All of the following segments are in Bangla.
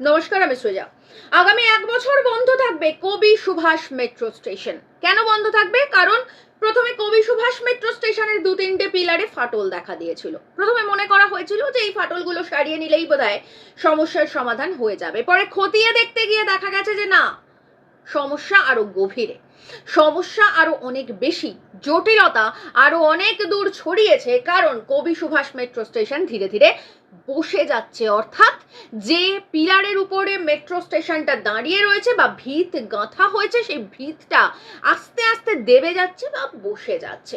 নমস্কার, আমি সৃজা। আগামী এক বছর বন্ধ থাকবে কবি সুভাষ মেট্রো স্টেশন। কেন বন্ধ থাকবে? কারণ প্রথমে কবি সুভাষ মেট্রো স্টেশনের দু তিনটে পিলারে ফাটল দেখা দিয়েছিল। প্রথমে মনে করা হয়েছিল যে এই ফাটলগুলো সারিয়ে নিলেই বোধহয় সমস্যার সমাধান হয়ে যাবে। পরে খতিয়ে দেখতে গিয়ে দেখা গেছে যে না, সমস্যা আরও গভীরে। সমস্যা আরও অনেক বেশি, জটিলতা আরও অনেক দূর ছড়িয়েছে, কারণ কবি সুভাষ মেট্রো স্টেশন ধীরে ধীরে বসে যাচ্ছে। অর্থাৎ যে পিলারের উপরে মেট্রো স্টেশনটা দাঁড়িয়ে রয়েছে বা ভিত গাঁথা হয়েছে, সেই ভিতটা আস্তে আস্তে দেবে যাচ্ছে বা বসে যাচ্ছে।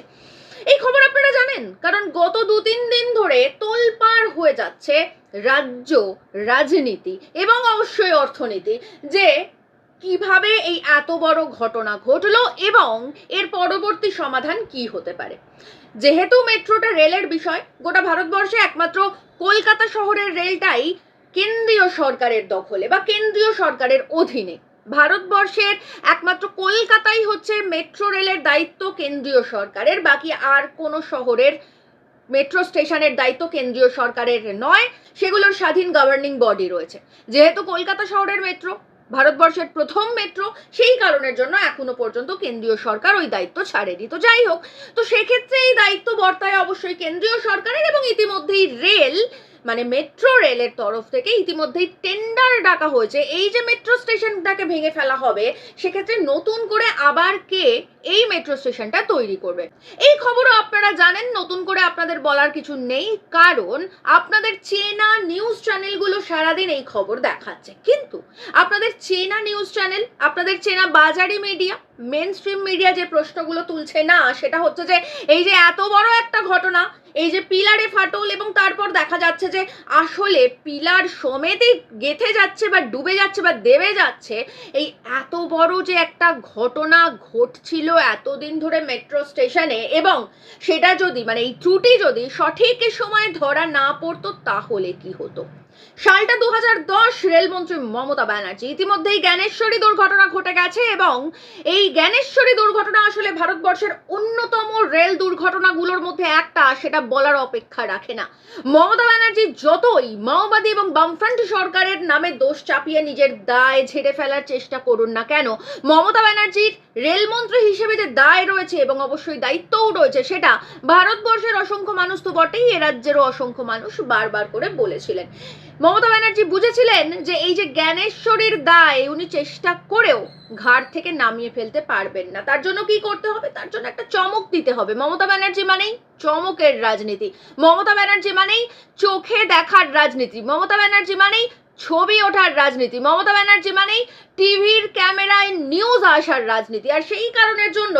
এই খবর আপনারা জানেন? কারণ গত দু তিন দিন ধরে তোলপাড় হয়ে যাচ্ছে রাজ্য, রাজনীতি এবং অবশ্যই অর্থনীতি যে কীভাবে এই এত বড় ঘটনা ঘটলো এবং এর পরবর্তী সমাধান কি হতে পারে। যেহেতু মেট্রোটা রেলের বিষয়, গোটা ভারতবর্ষে একমাত্র কলকাতা শহরের রেলটাই কেন্দ্রীয় সরকারের দখলে বা কেন্দ্রীয় সরকারের অধীনে। ভারতবর্ষের একমাত্র কলকাতাই হচ্ছে মেট্রো রেলের দায়িত্ব কেন্দ্রীয় সরকারের, বাকি আর কোনো শহরের মেট্রো স্টেশনের দায়িত্ব কেন্দ্রীয় সরকারের নয়, সেগুলোর স্বাধীন গভর্নিং বডি রয়েছে। যেহেতু কলকাতা শহরের মেট্রো ভারতবর্ষের প্রথম মেট্রো সেই কারণের জন্য এখনও পর্যন্ত কেন্দ্রীয় সরকার ওই দায়িত্ব ছাড়েনি। তো যাই হোক, তো সেক্ষেত্রে এই দায়িত্ব বর্তায় অবশ্যই কেন্দ্রীয় সরকারের এবং ইতিমধ্যেই রেল মানে মেট্রো রেলের তরফ থেকে ইতিমধ্যেই টেন্ডার ডাকা হয়েছে। এই যে মেট্রো স্টেশনটাকে ভেঙে ফেলা হবে, সেক্ষেত্রে নতুন করে আবার কে এই মেট্রো স্টেশনটা তৈরি করবে। এই খবরও আপনারা জানেন, নতুন করে আপনাদের বলার কিছু নেই, কারণ আপনাদের চেনা নিউজ চ্যানেলগুলো সারাদিন এই খবর দেখাচ্ছে। কিন্তু আপনাদের চেনা নিউজ চ্যানেল আপনাদের চেনা বাজারি মিডিয়া মেন স্ট্রিম মিডিয়া যে প্রশ্নগুলো তুলছে, না, সেটা হচ্ছে যে এই যে এত বড় একটা ঘটনা, এই যে পিলারে ফাটল এবং তারপর দেখা যাচ্ছে যে আসলে পিলার সমেতই গেথে যাচ্ছে বা ডুবে যাচ্ছে বা দেবে যাচ্ছে, এই এত বড় যে একটা ঘটনা ঘটছিল এতদিন ধরে মেট্রো স্টেশনে এবং সেটা যদি মানে এই ত্রুটি যদি সঠিক সময়ে ধরা না পড়তো তাহলে কি হতো? সালটা দু রেলমন্ত্রী মমতা ব্যানার্জি ইতিমধ্যেই জ্ঞানেশ্বরী দুর্ঘটনা ঘটে গেছে এবং এই জ্ঞানেশ্বরী দুর্ঘটনা আসলে ভারতবর্ষের অন্যতম রেল দুর্ঘটনাগুলোর মধ্যে একটা, সেটা বলার অপেক্ষা রাখে না। মমতা ব্যানার্জি যতই মাওবাদী এবং বামফ্রন্ট সরকারের নামে দোষ চাপিয়ে নিজের দায় ঝেড়ে ফেলার চেষ্টা করুন না কেন, মমতা ব্যানার্জির রেলমন্ত্রী হিসেবে যে দায় রয়েছে এবং অবশ্যই দায়িত্বও রয়েছে, সেটা ভারতবর্ষের অসংখ্য মানুষ তো বটেই, এ রাজ্যেরও অসংখ্য মানুষ বারবার করে বলেছিলেন। মমতা ব্যানার্জি বুঝেছিলেন যে এই যে জ্ঞানেশ্বরীর দায়, উনি চেষ্টা করেও ঘাট থেকে নামিয়ে ফেলতে পারবেন না। তার জন্য কি করতে হবে? তার জন্য একটা চমক দিতে হবে। মমতা ব্যানার্জি মানেই চমকের রাজনীতি। মমতা ব্যানার্জি মানেই চোখে দেখার রাজনীতি। মমতা ব্যানার্জি মানেই ছবি ওঠার রাজনীতি। মমতা ব্যানার্জি মানেই টিভির ক্যামেরায় নিউজ আসার রাজনীতি। আর সেই কারণের জন্য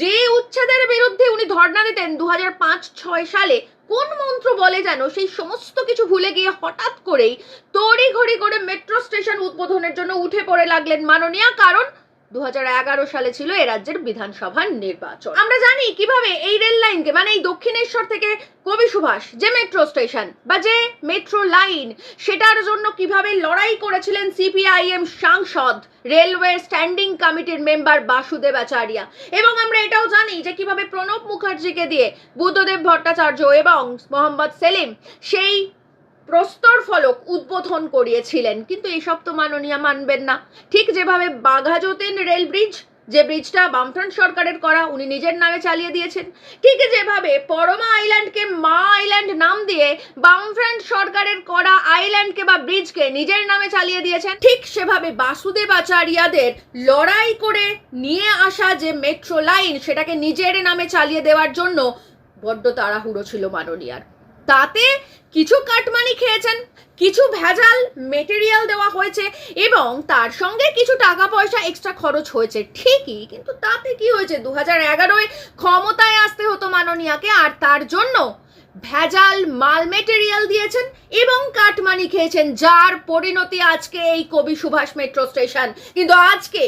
যে উচ্ছেদের বিরুদ্ধে উনি ধর্ণা দিতেন দু পাঁচ ছয় সালে, কোন মন্ত্র বলে যেন সেই সমস্ত কিছু ভুলে গিয়ে হঠাৎ করেই তড়িঘড়ি করে মেট্রো স্টেশন উদ্বোধনের জন্য উঠে পড়ে লাগলেন মাননীয়া। কারণ দুহাজার এগারো সালে ছিল এ রাজ্যের বিধানসভার নির্বাচন। আমরা জানি কীভাবে এই রেল লাইনকে মানে এই দক্ষিণেশ্বর থেকে কবি সুভাষ, যে মেট্রো স্টেশন বা যে মেট্রো লাইন সেটার জন্য কীভাবে লড়াই করেছিলেন সিপিআইএম সাংসদ রেলওয়ে স্ট্যান্ডিং কমিটির মেম্বার বাসুদেব আচারিয়া। এবং আমরা এটাও জানি যে কীভাবে প্রণব মুখার্জিকে দিয়ে বুদ্ধদেব ভট্টাচার্য এবং মোহাম্মদ সেলিম সেই প্রস্তর ফলক উদ্বোধন করিয়েছিলেন। কিন্তু এসব তো মাননীয় মানবেন না। ঠিক যেভাবে বাঘাযতীন রেল ব্রিজ, যে ব্রিজটা বামফ্রন্ট সরকারের করা, উনি নিজের নামে চালিয়ে দিয়েছেন, ঠিক যেভাবে পরমা আইল্যান্ডকে মা আইল্যান্ড নাম দিয়ে বামফ্রন্ট সরকারের করা আইল্যান্ডকে বা ব্রিজকে নিজের নামে চালিয়ে দিয়েছেন, ঠিক সেভাবে বাসুদেব আচারিয়াদের লড়াই করে নিয়ে আসা যে মেট্রো লাইন সেটাকে নিজের নামে চালিয়ে দেওয়ার জন্য বড্ড তাড়াহুড়ো ছিল মাননীয়ার। তাতে কিছু কাটমানি খেয়েছেন, কিছু ভেজাল মেটেরিয়াল দেওয়া হয়েছে এবং তার সঙ্গে কিছু টাকা পয়সা এক্সট্রা খরচ হয়েছে। ঠিকই, কিন্তু তাতে কি হয়েছে? দু হাজার এগারোয় ক্ষমতায় আসতে হতো মাননীয়াকে, আর তার জন্য ভেজাল মাল মেটেরিয়াল দিয়েছেন এবং কাটমানি খেয়েছেন, যার পরিণতি আজকে এই কবি সুভাষ মেট্রো স্টেশন কিন্তু আজকে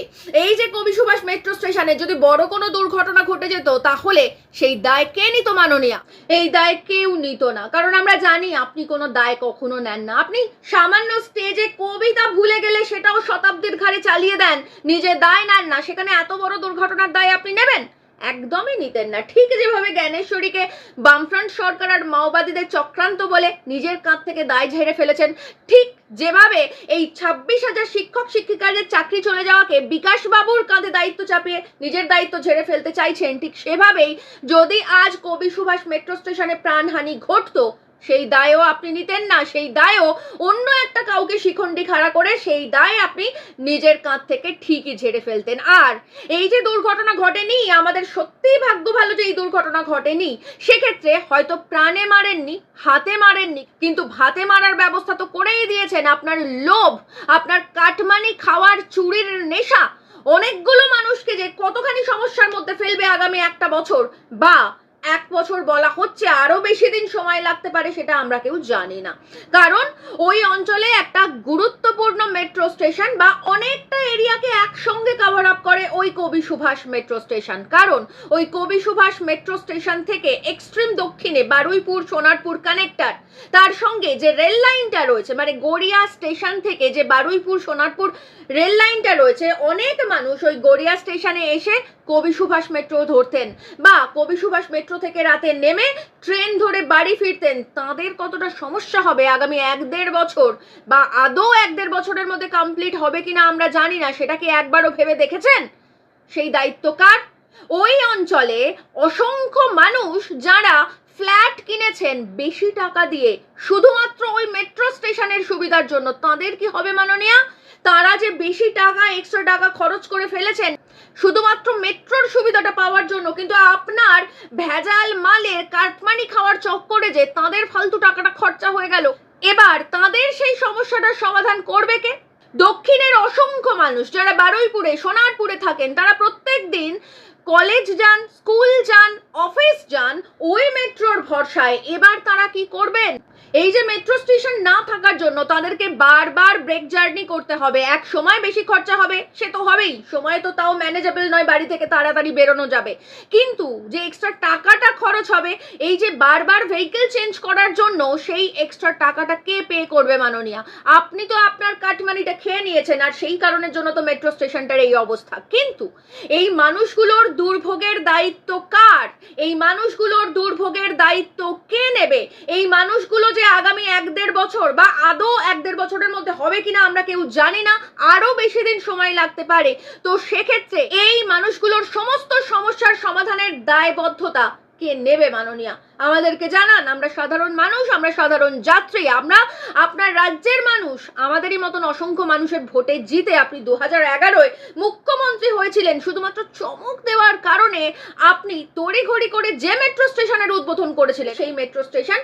এই যে কবি সুভাষ মেট্রো স্টেশনে যদি বড় কোনো দুর্ঘটনা ঘটে যেত, তাহলে সেই দায় কে নিত মাননীয়া? এই দায় কেউ নিত না। কারণ আমরা জানি আপনি কোনো দায় কখনো নেন না। আপনি সামান্য স্টেজে কবিতা ভুলে গেলে সেটাও শতাব্দীর ঘাড়ে চালিয়ে দেন। নিজে দায় নেন না। সেখানে এত বড় দুর্ঘটনার দায় আপনি নেবেন? একদমই নিতেন না। ঠিক যেভাবে জ্ঞানেশ্বরীকে বামফ্রন্ট সরকার আর মাওবাদীদের চক্রান্ত বলে নিজের কাঁধ থেকে দায় ঝেড়ে ফেলেছেন, ঠিক যেভাবে এই ছাব্বিশ হাজার শিক্ষক শিক্ষিকাদের চাকরি চলে যাওয়াকে বিকাশ বাবুর কাঁধে দায়িত্ব চাপিয়ে নিজের দায়িত্ব ঝেড়ে ফেলতে চাইছেন, ঠিক সেভাবেই যদি আজ কবি সুভাষ মেট্রো স্টেশনে প্রাণহানি ঘটতো সেই দায়ও আপনি নিতেন না, সেই দায়ও অন্য একটা কাউকে শিখণ্ডি খাড়া করে সেই দায় আপনি নিজের কাঁধ থেকে ঠিকই ঝেড়ে ফেলতেন। আর এই যে দুর্ঘটনা ঘটেনি, আমাদের সত্যিই ভাগ্য ভালো যে এই দুর্ঘটনা ঘটেনি, সেক্ষেত্রে হয়তো প্রাণে মারেননি, হাতে মারেননি, কিন্তু ভাতে মারার ব্যবস্থা তো করেই দিয়েছেন। আপনার লোভ, আপনার কাটমানি খাওয়ার চুরির নেশা, অনেকগুলো মানুষকে যে কতখানি সমস্যার মধ্যে ফেলবে আগামী একটা বছর, বা এক বছর বলা হচ্ছে আরও বেশি দিন সময় লাগতে পারে সেটা আমরা কেউ জানি না। কারণ ওই অঞ্চলে একটা গুরুত্বপূর্ণ মেট্রো স্টেশন বা অনেকটা এরিয়াকে একসঙ্গে কভার আপ করে ওই কবি সুভাষ মেট্রো স্টেশন কারণ ওই কবি সুভাষ মেট্রো স্টেশন থেকে এক্সট্রিম দক্ষিণে বারুইপুর, সোনারপুর কানেক্টার তার সঙ্গে যে রেল লাইনটা রয়েছে মানে গড়িয়া স্টেশন থেকে যে বারুইপুর, সোনারপুর রেল লাইনটা রয়েছে, অনেক মানুষ ওই গড়িয়া স্টেশনে এসে কবি সুভাষ মেট্রো ধরতেন বা কবি সুভাষ মেট্রো থেকে রাতে নেমে ট্রেন ধরে বাড়ি ফিরতেন। তাদের কতটা সমস্যা হবে আগামী এক দেড় বছর? বা আদৌ এক দেড় বছরের মধ্যে কমপ্লিট হবে কিনা আমরা জানি না। সেটা কি একবারও ভেবে দেখেছেন? সেই দায়িত্ব কার? ওই অঞ্চলে অসংখ্য মানুষ যারা ফ্ল্যাট কিনেছেন বেশি টাকা দিয়ে, শুধুমাত্র ওই মেট্রো স্টেশনের সুবিধার জন্য। তাদের কি হবে মাননীয়া? তারা যে বেশি টাকা এক্সট্রা টাকা খরচ করে ফেলেছেন শুধুমাত্র মেট্রোর সুবিধাটা পাওয়ার জন্য, কিন্তু আপনার ভেজাল মালের কাটমানি খাওয়ার চক্করে যে তাদের ফালতু টাকাটা খরচা হয়ে গেল, এবার তাদের সেই সমস্যাটার সমাধান করবে কে? দক্ষিণের অসংখ্য মানুষ যারা বারুইপুরে, সোনারপুরে থাকেন, তারা প্রত্যেক দিন কলেজ যান, স্কুল যান, অফিস যান, ওই মেট্রোর ভরসায় এবার তারা কি করবেন? এই যে মেট্রো স্টেশন না থাকার জন্য তাদেরকে বারবার ব্রেক জার্নি করতে হবে। এক সময় বেশি খরচা হবে, সে তো হবেই। সময় তো তাও ম্যানেজেবল নয়, বাড়ি থেকে তাড়াতাড়ি বেরোনো যাবে। কিন্তু যে এক্সট্রা টাকাটা খরচ হবে, এই যে বারবার ভেহিকেল চেঞ্জ করার জন্য সেই এক্সট্রা টাকাটা কে পে করবে মাননীয়া? আপনি তো আপনার কাটমানিটা খেয়ে নিয়েছেন, আর সেই কারণের জন্য তো মেট্রো স্টেশনটার এই অবস্থা। কিন্তু এই মানুষগুলোর দুর্ভোগের দায়িত্ব কার? এই মানুষগুলোর দুর্ভোগের দায়িত্ব কে নেবে? এই মানুষগুলো যে আগামী এক দেড় বছর বা আদৌ এক দেড় বছরের মধ্যে হবে কিনা আমরা কেউ জানি না আরও বেশি দিন সময় লাগতে পারে। তো সেক্ষেত্রে এই মানুষগুলোর সমস্ত সমস্যার সমাধানের দায়বদ্ধতা কে নেবে মাননীয়া? আমাদেরকে জানান, আমরা সাধারণ মানুষ, আমরা সাধারণ যাত্রী, আমরা আপনার রাজ্যের মানুষ। আমাদেরই মতন অসংখ্য মানুষের ভোটে জিতে আপনি দু হাজার এগারোয় মুখ্যমন্ত্রী হয়েছিলেন। শুধুমাত্র চমক দেওয়ার কারণে আপনি তড়িঘড়ি করে যে মেট্রো স্টেশনের উদ্বোধন করেছিলেন, সেই মেট্রো স্টেশন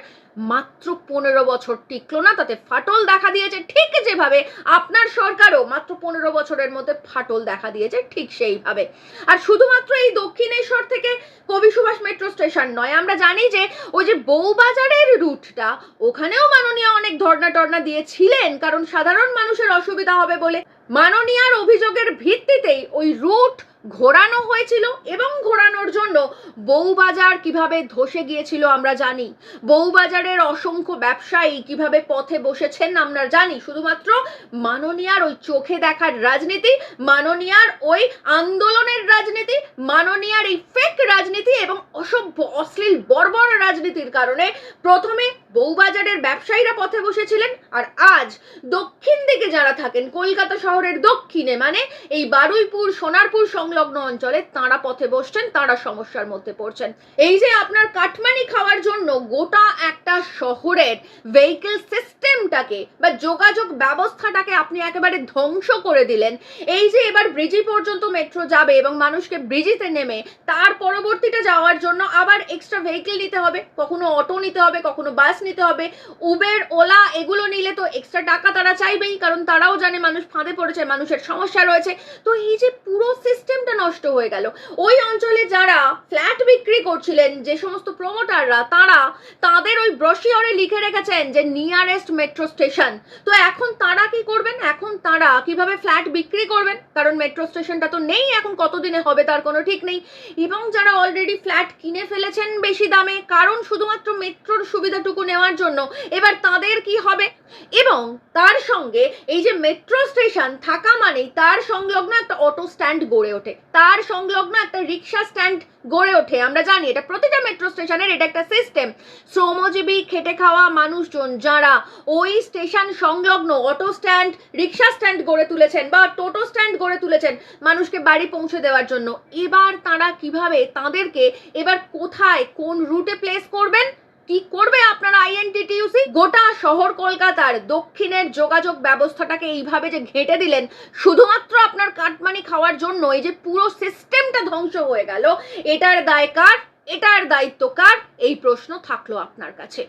মাত্র পনেরো বছর টিকলো না, তাতে ফাটল দেখা দিয়েছে ঠিক যেভাবে আপনার সরকারও মাত্র পনেরো বছরের মধ্যে ফাটল দেখা দিয়েছে ঠিক সেইভাবে। আর শুধুমাত্র এই দক্ষিণেশ্বর থেকে কবি সুভাষ মেট্রো স্টেশন নয়, আমরা জানি যে ওই যে বউবাজারের রুটটা। ওখানেও মাননীয় অনেক ধর্না টর্না দিয়েছিলেন, কারণ সাধারণ মানুষের অসুবিধা হবে বলে। মাননীয়ার অভিযোগের ভিত্তিতেই ওই রুট ঘোরানো হয়েছিল এবং ঘোরানোর জন্য বউবাজার কীভাবে ধসে গিয়েছিল আমরা জানি। বউবাজারের অসংখ্য ব্যবসায়ী কীভাবে পথে বসেছেন আমরা জানি। শুধুমাত্র মাননীয়ার ওই চোখে দেখার রাজনীতি, মাননীয়ার ওই আন্দোলনের রাজনীতি, মাননীয়ার এই ফেক রাজনীতি এবং অসভ্য, অশ্লীল, বর্বর রাজনীতির কারণে প্রথমে বউবাজারের ব্যবসায়ীরা পথে বসেছিলেন আর আজ দক্ষিণ দিকে যারা থাকেন, কলকাতা শহরের দক্ষিণে মানে এই বারুইপুর, সোনারপুর সংলগ্ন অঞ্চলে তাঁরা পথে বসছেন, তাঁরা সমস্যার মধ্যে পড়ছেন। এই যে আপনার কাটমানি খাওয়ার জন্য গোটা একটা শহরের ভেহিকেল সিস্টেমটাকে বা যোগাযোগ ব্যবস্থাটাকে আপনি একেবারে ধ্বংস করে দিলেন, এই যে এবার ব্রিজি পর্যন্ত মেট্রো যাবে এবং মানুষকে ব্রিজিতে নেমে তার পরবর্তীতে যাওয়ার জন্য আবার এক্সট্রা ভেহিকেল নিতে হবে, কখনো অটো নিতে হবে, কখনো বাস নিতে হবে। উবের, ওলা এগুলো নিলে তো এক্সট্রা টাকা তারা চাইবেই, কারণ তারাও জানে মানুষ ফাঁদে পড়েছে, মানুষের সমস্যা রয়েছে। তো এই যে পুরো সিস্টেমটা নষ্ট হয়ে গেল, ওই অঞ্চলে যারা ফ্ল্যাট বিক্রি করছিলেন, যে সমস্ত প্রমোটাররা তারা তাদের ওই ব্রশিওরে লিখে রেখেছেন যে নিয়ারেস্ট মেট্রো স্টেশন তো এখন তারা কি করবেন? এখন তারা কীভাবে ফ্ল্যাট বিক্রি করবেন? কারণ মেট্রো স্টেশনটা তো নেই, এখন কতদিনে হবে তার কোনো ঠিক নেই। এবং যারা অলরেডি ফ্ল্যাট কিনে ফেলেছেন বেশি দামে, কারণ শুধুমাত্র মেট্রোর সুবিধাটুকু নেওয়ার জন্য এবার তাদের কি হবে? এবং তার সঙ্গে এই যে মেট্রো স্টেশন থাকা মানেই তার সংলগ্ন একটা অটো স্ট্যান্ড গড়ে ওঠে। তার সংলগ্ন একটা রিক্সা স্ট্যান্ড গড়ে ওঠে। আমরা জানি এটা প্রতিটা মেট্রো স্টেশনের এটা একটা সিস্টেম শ্রমজীবী, খেটে খাওয়া মানুষজন যারা ওই স্টেশন সংলগ্ন অটো স্ট্যান্ড রিক্সা স্ট্যান্ড গড়ে তুলেছেন বা টোটো স্ট্যান্ড গড়ে তুলেছেন মানুষকে বাড়ি পৌঁছে দেওয়ার জন্য। এবার তারা কীভাবে তাদেরকে এবার কোথায় কোন রুটে প্লেস করবেন? কি করবে আপনারা আইএনটিটিউসি গোটা শহর কলকাতার দক্ষিণের যোগাযোগ ব্যবস্থাটাকে এইভাবে যে ঘেঁটে দিলেন, শুধুমাত্র আপনার কাটমানি খাওয়ার জন্য এই যে পুরো সিস্টেমটা ধ্বংস হয়ে গেল, এটার দায় কার? এটার দায়িত্ব কার? এই প্রশ্ন থাকল আপনার কাছে।